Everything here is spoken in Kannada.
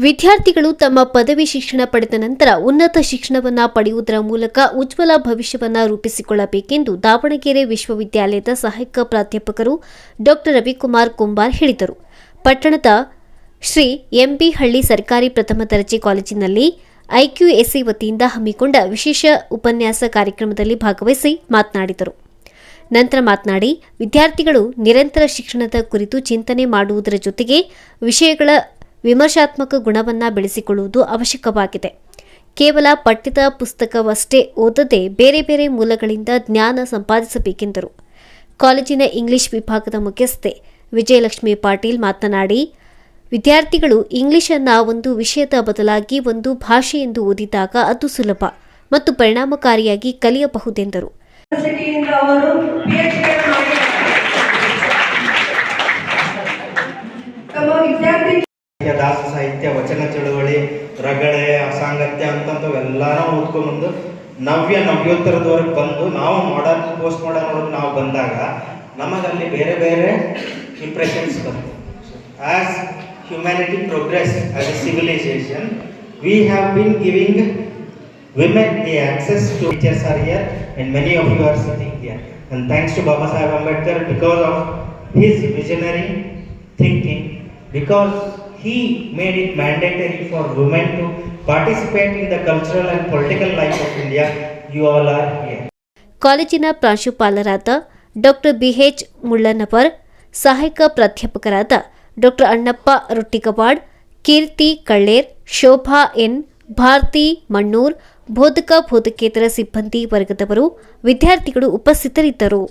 ವಿದ್ಯಾರ್ಥಿಗಳು ತಮ್ಮ ಪದವಿ ಶಿಕ್ಷಣ ಪಡೆದ ನಂತರ ಉನ್ನತ ಶಿಕ್ಷಣವನ್ನ ಪಡೆಯುವುದರ ಮೂಲಕ ಉಜ್ವಲ ಭವಿಷ್ಯವನ್ನ ರೂಪಿಸಿಕೊಳ್ಳಬೇಕೆಂದು ದಾವಣಗೆರೆ ವಿಶ್ವವಿದ್ಯಾಲಯದ ಸಹಾಯಕ ಪ್ರಾಧ್ಯಾಪಕರು ಡಾ. ರವಿಕುಮಾರ್ ಕುಂಬಾರ್ ಹೇಳಿದರು. ಪಟ್ಟಣದ ಶ್ರೀ ಎಂಬಿಹಳ್ಳಿ ಸರ್ಕಾರಿ ಪ್ರಥಮ ದರ್ಜೆ ಕಾಲೇಜಿನಲ್ಲಿ ಐಕ್ಯುಎಸ್ಸಿ ವತಿಯಿಂದ ಹಮ್ಮಿಕೊಂಡ ವಿಶೇಷ ಉಪನ್ಯಾಸ ಕಾರ್ಯಕ್ರಮದಲ್ಲಿ ಭಾಗವಹಿಸಿ ಮಾತನಾಡಿದರು. ನಂತರ ಮಾತನಾಡಿ, ವಿದ್ಯಾರ್ಥಿಗಳು ನಿರಂತರ ಶಿಕ್ಷಣದ ಕುರಿತು ಚಿಂತನೆ ಮಾಡುವುದರ ಜೊತೆಗೆ ವಿಷಯಗಳ ವಿಮರ್ಶಾತ್ಮಕ ಗುಣವನ್ನ ಬೆಳೆಸಿಕೊಳ್ಳುವುದು ಅವಶ್ಯಕವಾಗಿದೆ. ಕೇವಲ ಪಠ್ಯದ ಪುಸ್ತಕವಷ್ಟೇ ಓದದೆ ಬೇರೆ ಬೇರೆ ಮೂಲಗಳಿಂದ ಜ್ಞಾನ ಸಂಪಾದಿಸಬೇಕೆಂದರು. ಕಾಲೇಜಿನ ಇಂಗ್ಲಿಷ್ ವಿಭಾಗದ ಮುಖ್ಯಸ್ಥೆ ವಿಜಯಲಕ್ಷ್ಮಿ ಪಾಟೀಲ್ ಮಾತನಾಡಿ, ವಿದ್ಯಾರ್ಥಿಗಳು ಇಂಗ್ಲಿಷನ್ನು ಒಂದು ವಿಷಯದ ಬದಲಾಗಿ ಒಂದು ಭಾಷೆ ಎಂದು ಓದಿದಾಗ ಅದು ಸುಲಭ ಮತ್ತು ಪರಿಣಾಮಕಾರಿಯಾಗಿ ಕಲಿಯಬಹುದೆಂದರು. ಸಾಹಿತ್ಯ, ವಚನ ಚಳುವಳಿ ರಗಡೆ ಅಸಾಂಗತ್ಯ ಅಂತಂಥವೆಲ್ಲನೂ ಓದ್ಕೊಂಬಂದು ನವ್ಯ ನವ್ಯೋತ್ತರದವರೆಗೆ ಬಂದು ನಾವು ಮಾಡೋ ಪೋಸ್ಟ್ ಮಾಡೋ ನೋಡೋದು ನಾವು ಬಂದಾಗ ನಮಗಲ್ಲಿ ಬೇರೆ ಬೇರೆ ಇಂಪ್ರೆಷನ್ಸ್ ಬಂತು as humanity progress as a civilization we have been giving women the access to teachers are here and many of you are sitting here and thanks to Baba Saheb Ambedkar because of his visionary thinking because he made it mandatory for women to participate in the cultural and political life of india. You all are here. ಕಾಲೇಜಿನ ಪ್ರಾಂಶುಪಾಲರಾದ ಡಾಕ್ಟರ್ ಬಿಎಚ್ ಮುಳ್ಳನವರ್, ಸಹಾಯಕ ಪ್ರಾಧ್ಯಾಪಕರಾದ ಡಾಕ್ಟರ್ ಅಣ್ಣಪ್ಪ ರೊಟ್ಟಿಗವಾಡ್, ಕೀರ್ತಿ ಕಳ್ಳೇರ್, ಶೋಭಾ ಎನ್, ಭಾರತಿ ಮಣ್ಣೂರ್, ಬೋಧಕ ಬೋಧಕೇತರ ಸಿಬ್ಬಂದಿ ವರ್ಗದವರು, ವಿದ್ಯಾರ್ಥಿಗಳು ಉಪಸ್ಥಿತರಿದ್ದರು.